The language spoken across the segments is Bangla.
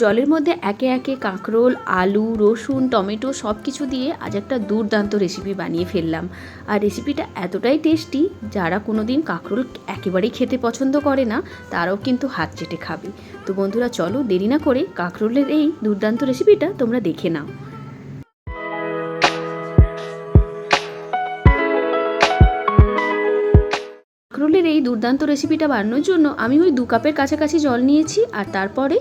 জলের মধ্যে একে একে কাঁকরোল, আলু, রসুন, টমেটো সব কিছু দিয়ে আজ একটা দুর্দান্ত রেসিপি বানিয়ে ফেললাম। আর রেসিপিটা এতটাই টেস্টি যারা কোনো দিন কাঁকরোল একেবারেই খেতে পছন্দ করে না, তারাও কিন্তু হাত চেটে খাবে। তো বন্ধুরা, চলো দেরি না করে কাঁকরোলের এই দুর্দান্ত রেসিপিটা তোমরা দেখে নাও। কাঁকরোলের এই দুর্দান্ত রেসিপিটা বানানোর জন্য আমি ওই দু কাপের কাছাকাছি জল নিয়েছি, আর তারপরে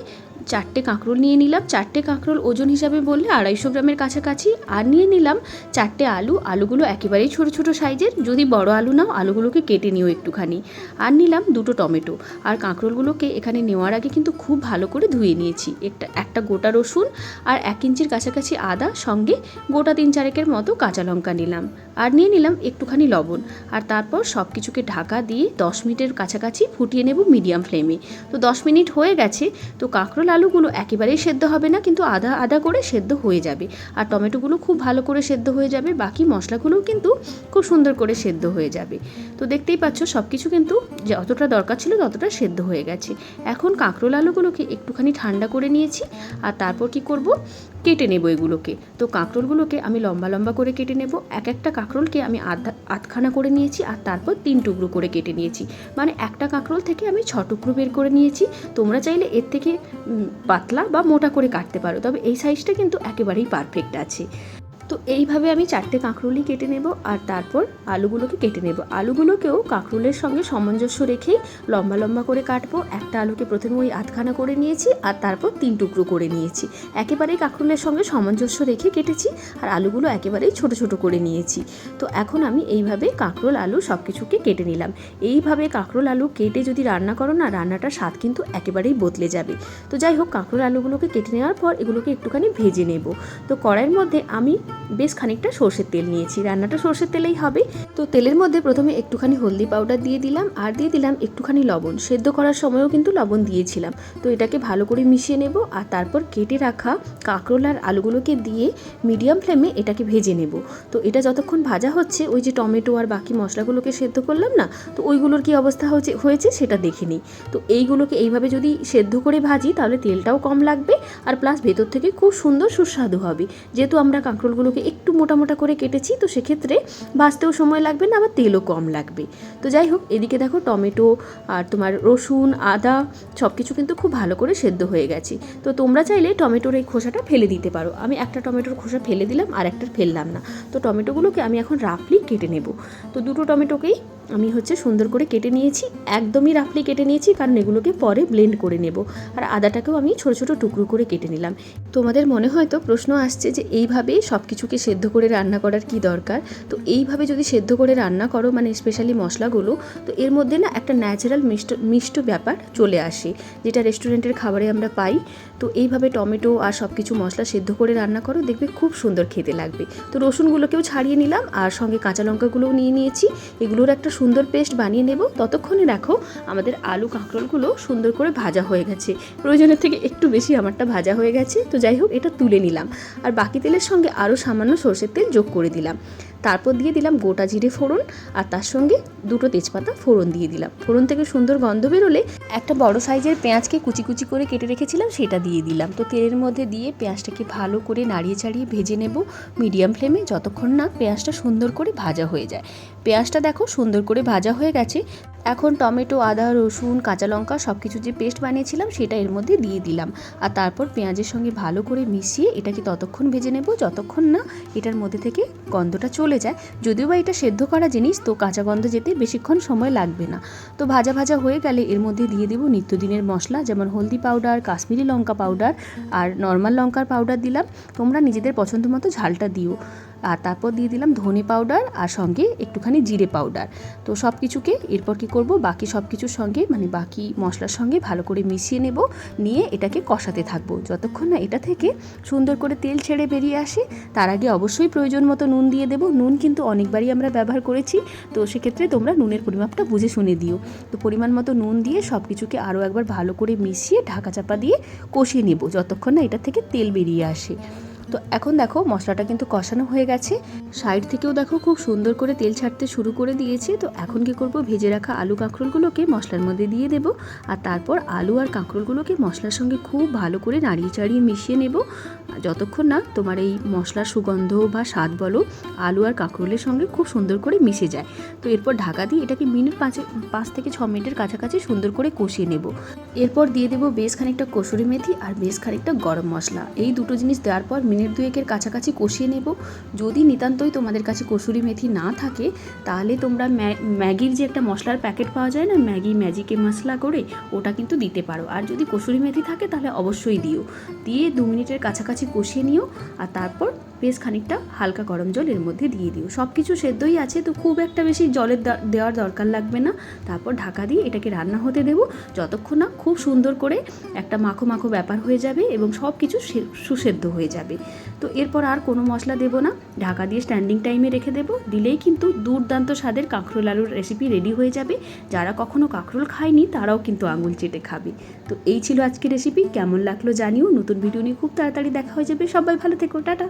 চারটে কাঁকরোল নিয়ে নিলাম। চারটে কাঁকরোল ওজন হিসাবে বললে আড়াইশো গ্রামের কাছাকাছি। আর নিয়ে নিলাম চারটে আলু। আলুগুলো একেবারেই ছোট ছোট সাইজের। যদি বড় আলু নাও, আলুগুলোকে কেটে নিও একটুখানি। আর নিলাম দুটো টমেটো। আর কাঁকরোলগুলোকে এখানে নেওয়ার আগে কিন্তু খুব ভালো করে ধুয়ে নিয়েছি। একটা একটা গোটা রসুন আর এক ইঞ্চির কাছাকাছি আদা, সঙ্গে গোটা তিন চারেকের মতো কাঁচা লঙ্কা নিলাম। আর নিয়ে নিলাম একটুখানি লবণ। আর তারপর সব কিছুকে ঢাকা দিয়ে দশ মিনিটের কাছাকাছি ফুটিয়ে নেব মিডিয়াম ফ্লেমে। তো দশ মিনিট হয়ে গেছে। তো কাঁকরোল আলুগুলো একেবারেই সেদ্ধ হবে না, কিন্তু আধা আধা করে সেদ্ধ হয়ে যাবে। আর টমেটোগুলো খুব ভালো করে সেদ্ধ হয়ে যাবে, বাকি মশলাগুলোও কিন্তু খুব সুন্দর করে সেদ্ধ হয়ে যাবে। তো দেখতেই পাচ্ছ সব কিছু কিন্তু যতটা দরকার ছিল ততটা সেদ্ধ হয়ে গেছে। এখন কাঁকরোল আলুগুলোকে একটুখানি ঠান্ডা করে নিয়েছি, আর তারপর কি করব? কেটে নেব এগুলোকে। তো কাঁকরোলগুলোকে আমি লম্বা লম্বা করে কেটে নেব। এক একটা কাঁকরোলকে আমি আধা, আধখানা করে নিয়েছি আর তারপর তিন টুকরো করে কেটে নিয়েছি। মানে একটা কাঁকরোল থেকে আমি ছ টুকরো বের করে নিয়েছি। তোমরা চাইলে এর থেকে পাতলা বা মোটা করে কাটতে পারো। তবে এই সাইজটা কিন্তু একেবারেই পারফেক্ট আছে। তো এইভাবে আমি চারটে কাঁকরোলই কেটে নেব আর তারপর আলুগুলোকে কেটে নেব। আলুগুলোকেও কাঁকরোলের সঙ্গে সামঞ্জস্য রেখেই লম্বা লম্বা করে কাটবো। একটা আলুকে প্রথমে ওই আধখানা করে নিয়েছি আর তারপর তিন টুকরো করে নিয়েছি। একেবারেই কাঁকরোলের সঙ্গে সামঞ্জস্য রেখে কেটেছি আর আলুগুলো একেবারেই ছোট ছোট করে নিয়েছি। তো এখন আমি এইভাবে কাঁকরোল আলু সব কিছুকে কেটে নিলাম। এইভাবে কাঁকরোল আলু কেটে যদি রান্না করো না, রান্নাটার স্বাদ কিন্তু একেবারেই বদলে যাবে। তো যাই হোক, কাঁকরোল আলুগুলোকে কেটে নেওয়ার পর এগুলোকে একটুখানি ভেজে নেব। তো কড়াইয়ের মধ্যে আমি বেশ খানিকটা সর্ষের তেল নিয়েছি। রান্নাটা সর্ষের তেলেই হবে। তো তেলের মধ্যে প্রথমে একটুখানি হলদি পাউডার দিয়ে দিলাম আর দিয়ে দিলাম একটুখানি লবণ। সেদ্ধ করার সময়ও কিন্তু লবণ দিয়েছিলাম। তো এটাকে ভালো করে মিশিয়ে নেব আর তারপর কেটে রাখা কাঁকরোল আর আলুগুলোকে দিয়ে মিডিয়াম ফ্লেমে এটাকে ভেজে নেব। তো এটা যতক্ষণ ভাজা হচ্ছে, ওই যে টমেটো আর বাকি মশলাগুলোকে সেদ্ধ করলাম না, তো ওইগুলোর কি অবস্থা হচ্ছে, হয়েছে সেটা দেখে নিই। তো এইগুলোকে এইভাবে যদি সেদ্ধ করে ভাজি, তাহলে তেলটাও কম লাগবে আর প্লাস ভেতর থেকে খুব সুন্দর সুস্বাদু হবে। যেহেতু আমরা কাঁকরোলগুলোকে একটু মোটা মোটা করে কেটেছি, তো সেক্ষেত্রে ভাজতেও সময় লাগবে না, আবার তেলও কম লাগবে। তো যাই হোক, এদিকে দেখো টমেটো আর তোমার রসুন, আদা সব কিছু কিন্তু খুব ভালো করে সেদ্ধ হয়ে গেছে। তো তোমরা চাইলে টমেটোর এই খোসাটা ফেলে দিতে পারো। আমি একটা টমেটোর খোসা ফেলে দিলাম, আর একটা ফেললাম না। তো টমেটোগুলোকে আমি এখন রাফলি কেটে নেব। তো দুটো টমেটোকেই আমি হচ্ছে সুন্দর করে কেটে নিয়েছি, একদমই রাফলি কেটে নিয়েছি, কারণ এগুলোকে পরে ব্লেন্ড করে নেব। আর আদাটাকেও আমি ছোট ছোট টুকরো করে কেটে নিলাম। তোমাদের মনে হয়তো প্রশ্ন আসছে যে এইভাবে সব কিছুকে সেদ্ধ করে রান্না করার কি দরকার? তো এইভাবে যদি সেদ্ধ করে রান্না করো মানে স্পেশালি মশলাগুলো, তো এর মধ্যে না একটা ন্যাচারাল মিষ্ট মিষ্ট ব্যাপার চলে আসে, যেটা রেস্টুরেন্টের খাবারে আমরা পাই। তো এইভাবে টমেটো আর সব কিছু মশলা সেদ্ধ করে রান্না করো, দেখবে খুব সুন্দর খেতে লাগবে। তো রসুনগুলোকেও ছাড়িয়ে নিলাম, আর সঙ্গে কাঁচা লঙ্কাগুলোও নিয়ে নিয়েছি। এগুলোর একটা সুন্দর পেস্ট বানিয়ে নেব। ততক্ষণে দেখো আমাদের আলু কাঁকরোলগুলো সুন্দর করে ভাজা হয়ে গেছে। প্রয়োজনের থেকে একটু বেশি আমারটা ভাজা হয়ে গেছে। তো যাই হোক, এটা তুলে নিলাম। আর বাকি তেলের সঙ্গে আরও সামান্য সর্ষের তেল যোগ করে দিলাম। তারপর দিয়ে দিলাম গোটা জিরে ফোড়ন আর তার সঙ্গে দুটো তেজপাতা ফোড়ন দিয়ে দিলাম। ফোড়ন থেকে সুন্দর গন্ধ বেরোলে একটা বড় সাইজের পেঁয়াজকে কুচি কুচি করে কেটে রেখেছিলাম, সেটা দিয়ে দিলাম। তো তেলের মধ্যে দিয়ে পেঁয়াজটাকে ভালো করে নাড়িয়ে চাড়িয়ে ভেজে নেব মিডিয়াম ফ্লেমে, যতক্ষণ না পেঁয়াজটা সুন্দর করে ভাজা হয়ে যায়। পেঁয়াজটা দেখো সুন্দর করে ভাজা হয়ে গেছে। এখন টমেটো, আদা, রসুন, কাঁচা লঙ্কা সব কিছু যে পেস্ট বানিয়েছিলাম, সেটা এর মধ্যে দিয়ে দিলাম। আর তারপর পেঁয়াজের সঙ্গে ভালো করে মিশিয়ে এটাকে ততক্ষণ ভেজে নেব, যতক্ষণ না এটার মধ্যে থেকে গন্ধটা চলে যায়, যদিও বা এটা সেদ্ধ করা জিনিস, তো কাঁচা গন্ধ যেতে বেশিক্ষণ সময় লাগবে না। তো ভাজা ভাজা হয়ে গেলে এর মধ্যে দিয়ে দেবো নিত্যদিনের মশলা, যেমন হলদি পাউডার, কাশ্মীরি লঙ্কা পাউডার আর নর্মাল লঙ্কার পাউডার দিলাম। তোমরা নিজেদের পছন্দ মতো ঝালটা দিও। আর তারপর দিয়ে দিলাম ধনে পাউডার আর সঙ্গে একটুখানি জিরে পাউডার তো সব কিছুকে এরপর কি করব? বাকি সব কিছুর সঙ্গে মানে বাকি মশলার সঙ্গে ভালো করে মিশিয়ে নেব। নিয়ে এটাকে কষাতে থাকব। যতক্ষণ না এটা থেকে সুন্দর করে তেল ছেড়ে বেরিয়ে আসে, তার আগে অবশ্যই প্রয়োজন মতো নুন দিয়ে দেবো। নুন কিন্তু অনেকবারই আমরা ব্যবহার করেছি। তো সেক্ষেত্রে তোমরা নুনের পরিমাপটা বুঝে শুনে দিও। তো পরিমাণ মতো নুন দিয়ে সব কিছুকে আরও একবার ভালো করে মিশিয়ে ঢাকা চাপা দিয়ে কষিয়ে নেব, যতক্ষণ না এটা থেকে তেল বেরিয়ে আসে। তো এখন দেখো মশলাটা কিন্তু কষানো হয়ে গেছে। সাইড থেকেও দেখো খুব সুন্দর করে তেল ছাড়তে শুরু করে দিয়েছে। তো এখন কি করব? ভেজে রাখা আলু কাঁকরোলগুলোকে মশলার মধ্যে দিয়ে দেব। আর তারপর আলু আর কাঁকরোলগুলোকে মশলার সঙ্গে খুব ভালো করে নাড়িয়ে চাড়িয়ে মিশিয়ে নেব। যতক্ষণ না তোমার এই মশলার সুগন্ধ বা স্বাদ বলো, আলু আর কাঁকরোলের সঙ্গে খুব সুন্দর করে মিশে যায়। তো এরপর ঢাকা দিয়ে এটাকে মিনিট পাঁচে, পাঁচ থেকে ছ মিনিটের কাছাকাছি সুন্দর করে কষিয়ে নেব। এরপর দিয়ে দেবো বেশ খানিকটা কসুরি মেথি আর বেশ খানিকটা গরম মশলা। এই দুটো জিনিস দেওয়ার পর মিনিট দুয়েকের কাছাকাছি কষিয়ে নেব। যদি নিতান্তই তোমাদের কাছে কসুরি মেথি না থাকে, তাহলে তোমরা ম্যাগির যে একটা মশলার প্যাকেট পাওয়া যায় না, ম্যাগি, ম্যাজিকে মশলা করে, ওটা কিন্তু দিতে পারো। আর যদি কসুরি মেথি থাকে, তাহলে অবশ্যই দিও। দিয়ে দু মিনিটের কাছাকাছি কষিয়ে নিও, আর তারপর বেশ খানিকটা হালকা গরম জল এর মধ্যে দিয়ে দিও। সব কিছু সেদ্ধই আছে, তো খুব একটা বেশি জলের দেওয়ার দরকার লাগবে না। তারপর ঢাকা দিয়ে এটাকে রান্না হতে দেবো। যতক্ষণ না খুব সুন্দর করে একটা মাখো মাখো ব্যাপার হয়ে যাবে এবং সব কিছু সুসেদ্ধ হয়ে যাবে। তো এরপর আর কোনো মশলা দেবো না। ঢাকা দিয়ে স্ট্যান্ডিং টাইমে রেখে দেবো। দিলেই কিন্তু দুর্দান্ত স্বাদের কাঁকরোল আলুর রেসিপি রেডি হয়ে যাবে। যারা কখনো কাঁকরোল খায়নি, তারাও কিন্তু আঙুল চেটে খাবে। তো এই ছিল আজকের রেসিপি কেমন লাগল জানিও। নতুন ভিডিও নিয়ে খুব তাড়াতাড়ি দেখা হয়ে যাবে। সবাই ভালো থেকো। টাটা।